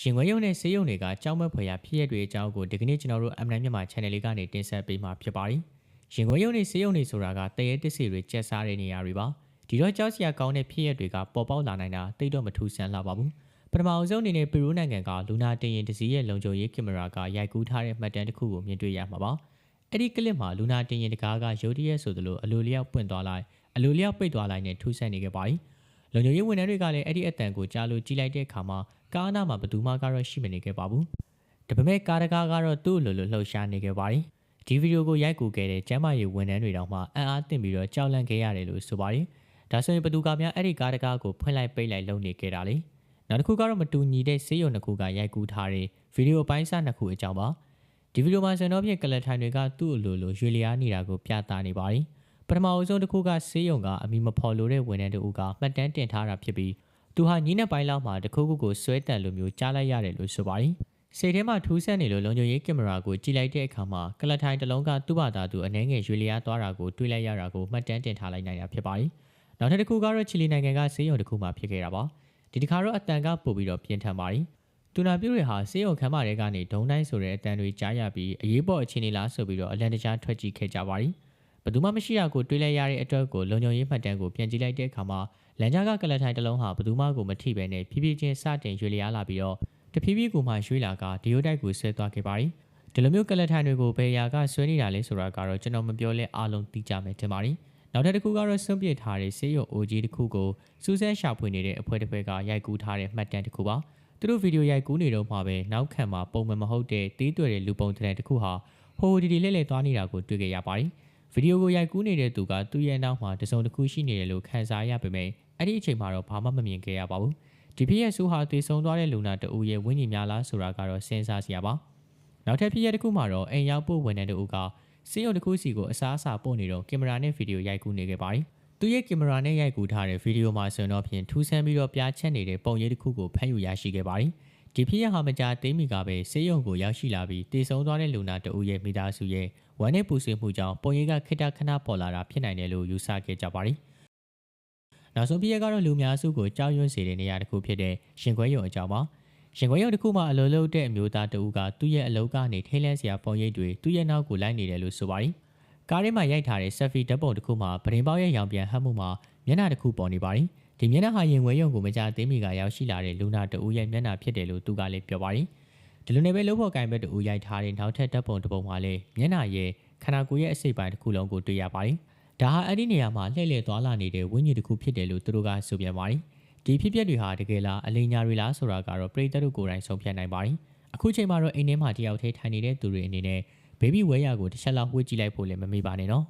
ရှင်ခွဲရုံနဲ့ဆေးရုံတွေကကြောင်းမဲ့ဖွယ်ရဖြစ်ရတွေအကြောင်းကိုဒီကနေ့ကျွန်တော်တို့ M9 မြန်မာ channel လေးကနေတင်ဆက်ပေးမှာဖြစ်ပါတယ်။ရှင်ခွဲရုံနဲ့ဆေးရုံတွေဆိုတာကတရေတစ္စီတွေကျက်စားတဲ့နေရာတွေပါ။ဒီတော့ကြောက်စရာကောင်းတဲ့ဖြစ်ရတွေကပေါ်ပေါက်လာနိုင်တာသိတော့မထူးဆန်းလာပါဘူး။ပထမအဆုံးအနေနဲ့ပီရူးနိုင်ငံကလူနာတင်ရင်တစည်းရဲ့လုံခြုံရေးကင်မရာကရိုက်ကူးထားတဲ့မှတ်တမ်းတစ်ခုကိုမြင်တွေ့ရမှာပါ။အဲ့ဒီကလစ်မှာလူနာတင်ရင်တကားကရုတ်တရက်ဆိုသလိုအလိုလျောက်ပွင့်သွားလိုက်အလိုလျောက်ပိတ်သွားလိုက်နဲ့ထူးဆန်းနေခဲ့ပါတယ်။လုံခြုံရေးဝန်ထမ်းတွေကလည်းအဲ့ဒီအတန်ကိုကြားလို့ကြည့်လိုက်တဲ့အခါမှာ ကားနာမှာဘယ်သူမှကတော့ရှိမနေခဲ့ပါဘူး။ဒါပေမဲ့ကားတကားကတော့သူ့လိုလိုလှုပ်ရှားနေခဲ့ပါတယ်။ဒီဗီဒီယိုကိုရိုက်ကူခဲ့တဲ့ကျမ်းမာရေးဝန်ထမ်းတွေတောင်မှအံ့အားသင့်ပြီးတော့ကြောက်လန့်ခဲ့ရတယ်လို့ဆိုပါတယ်။ဒါဆိုရင်ဘသူကများအဲ့ဒီကားတကားကိုဖွင့်လိုက်ပိတ်လိုက်လုပ်နေခဲ့တာလေ။နောက်တစ်ခုကတော့မတူညီတဲ့ဆေးရုံတစ်ခုကရိုက်ကူးထားတဲ့ဗီဒီယိုပိုင်းစားနှစ်ခုအကြောင်းပါ။ဒီဗီဒီယိုမှာစံတော်ပြည့်ကလထိုင်တွေကသူ့အလိုလိုရွေလျားနေတာကိုပြသနေပါတယ်။ပထမအဆုံးတစ်ခုကဆေးရုံကအမိမဖော်လို့တဲ့ဝန်ထမ်းတို့ကမှတ်တမ်းတင်ထားတာဖြစ်ပြီး သူဟာညီးနဲ့ပိုင်းလောက်မှာတခုခုကိုဆွဲတန်လိုမျိုးကြားလိုက်ရတယ်လို့ဆိုပါတယ်။စိတ်ထဲမှာထူးဆန်းနေလို့လုံခြုံရေးကင်မရာကိုကြည့်လိုက်တဲ့အခါမှာကလထိုင်တစ်လုံးကသူ့ဘာသာသူအနှဲငယ်ရွေလျားသွားတာကိုတွေ့လိုက်ရတာကိုမှတ်တမ်းတင်ထားလိုက်နိုင်တာဖြစ်ပါတယ်။နောက်ထပ်တစ်ခုကတော့ချီလီနိုင်ငံကဆေးရုံတစ်ခုမှာဖြစ်ခဲ့တာပါ။ဒီတစ်ခါတော့အတန်ကပို့ပြီးတော့ပြင်းထန်ပါတယ်။တူနာပြူတွေဟာဆေးရုံခန်းမတွေကနေဒုံတိုင်းဆိုတဲ့အတန်တွေကြားရပြီးအရေးပေါ်အခြေအနေလားဆိုပြီးတော့အလန်တကြားထွက်ကြည့်ခဲ့ကြပါတယ်။ဘယ်သူမှမရှိတာကိုတွေးလိုက်ရတဲ့အတွက်ကိုလုံခြုံရေးမှတ်တမ်းကိုပြန်ကြည့်လိုက်တဲ့အခါမှာ လန်ကြားကကလထိုင်တစ်လုံးဟာဘသူမှကိုမထိပဲနဲ့ဖြည်းဖြည်းချင်းစတင်ရွေလျားလာပြီးတော့တဖြည်းဖြည်းကိုမှရွှေ့လာကဒီယိုတိုက်ကိုဆွဲသွားခဲ့ပါတယ်။ဒီလိုမျိုးကလထိုင်တွေကိုဘယ်ရာကဆွဲနေတာလဲဆိုတာကတော့ကျွန်တော်မပြောလဲအားလုံးသိကြမယ်ထင်ပါတယ်။နောက်ထပ်တစ်ခုကတော့ဆွန့်ပစ်ထားတဲ့ဆေးရုံ OG တစ်ခုကိုစူးစမ်းရှာဖွေနေတဲ့အဖွဲ့တစ်ဖွဲ့ကရိုက်ကူးထားတဲ့မှတ်တမ်းတစ်ခုပါ။သူတို့ဗီဒီယိုရိုက်ကူးနေတော့မှပဲနောက်ခံမှာပုံမှန်မဟုတ်တဲ့တီးတွေ့တဲ့လူပုံတဲ့တစ်ခုဟာဟိုဒီဒီလဲလဲသွားနေတာကိုတွေ့ခဲ့ရပါတယ်။ ဗီဒီယိုကိုရိုက်ကူးနေတဲ့သူကသူ့ရဲ့နောက်မှာတစုံတစ်ခုရှိနေတယ်လို့ခန်းစားရပေမဲ့အဲ့ဒီအချိန်မှာတော့ဘာမှမမြင်ခဲ့ရပါဘူးဒီဖြစ်ရဲ့ဆိုးဟာတည်ဆုံသွားတဲ့လူနာတအူရဲ့ဝိညာဉ်များလားဆိုတာကတော့စဉ်းစားစရာပါနောက်ထပ်ဖြစ်ရဲ့တစ်ခုမှာတော့အိမ်ရောက်ဖို့ဝန်ထမ်းတအူကစေရုံတစ်ခုစီကိုအစားအစာပို့နေတော့ကင်မရာနဲ့ဗီဒီယိုရိုက်ကူးနေခဲ့ပါတယ်သူရဲ့ကင်မရာနဲ့ရိုက်ကူးထားတဲ့ဗီဒီယိုမှာဆိုရင်တော့ဖြင့်ထူးဆန်းပြီးတော့ပြားချက်နေတဲ့ပုံရိပ်တစ်ခုကိုဖမ်းယူရရှိခဲ့ပါတယ်ဒီဖြစ်ရဟာမကြာသေးမီကပဲဆေးရုံကိုရောက်ရှိလာပြီးတည်ဆုံသွားတဲ့လူနာတအူရဲ့မိသားစုရဲ့ ဝမ်းနဲ့ပူဆွေးမှုကြောင့်ပုံရိပ်ကခိတခဏပေါ်လာတာဖြစ်နိုင်တယ်လို့ယူဆခဲ့ကြပါတယ်နောက်ဆုံးပြည့်ကတော့လူများစုကိုကြောက်ရွံ့စေတဲ့နေရာတစ်ခုဖြစ်တဲ့ရှင်ခွဲရုံအကြောင်းပါရှင်ခွဲရုံတစ်ခုမှာအလိုလုပ်တဲ့အမျိုးသားတဦးကသူ့ရဲ့အလုပ်ကနေထိလဲစရာပုံရိပ်တွေသူ့ရဲ့နောက်ကိုလိုက်နေတယ်လို့ဆိုပါတယ်ကားထဲမှာရိုက်ထားတဲ့ selfie ဓာတ်ပုံတစ်ခုမှာပရင်ပေါက်ရဲ့ရောင်ပြန်ဟပ်မှုမှာမျက်နှာတစ်ခုပေါ်နေပါတယ်ဒီမျက်နှာဟာရင်ခွဲရုံကိုမကြသေးမီကရောက်ရှိလာတဲ့လူနာတဦးရဲ့မျက်နှာဖြစ်တယ်လို့သူကလည်းပြောပါတယ် ဒီလိုနဲ့ပဲလို့ဖို့ကင်ဘက်တူရိုက်ထားတဲ့နောက်ထပ်ဓာတ်ပုံတစ်ပုံမှာလည်းမျက်နှာရဲ့ခန္ဓာကိုယ်ရဲ့အစိတ်ပိုင်းတစ်ခုလုံးကိုတွေ့ရပါတယ်ဒါဟာအဲ့ဒီနေရာမှာလှည့်လည်သွားလာနေတဲ့ဝိညာဉ်တစ်ခုဖြစ်တယ်လို့သူတို့ကဆိုပြန်ပါတယ်ဒီဖြစ်ပျက်တွေဟာတကယ်လားအလိညာတွေလားဆိုတာကတော့ပြည်သက်တို့ကိုယ်တိုင်ဆုံးဖြတ်နိုင်ပါတယ်အခုချိန်မှာတော့အိမ်ထဲမှာတယောက်တည်းထိုင်နေတဲ့သူတွေအနေနဲ့ဘေဘီဝဲယာကိုတစ်ချက်လောက်ဝှေ့ကြည့်လိုက်ဖို့လည်းမမေ့ပါနဲ့နော်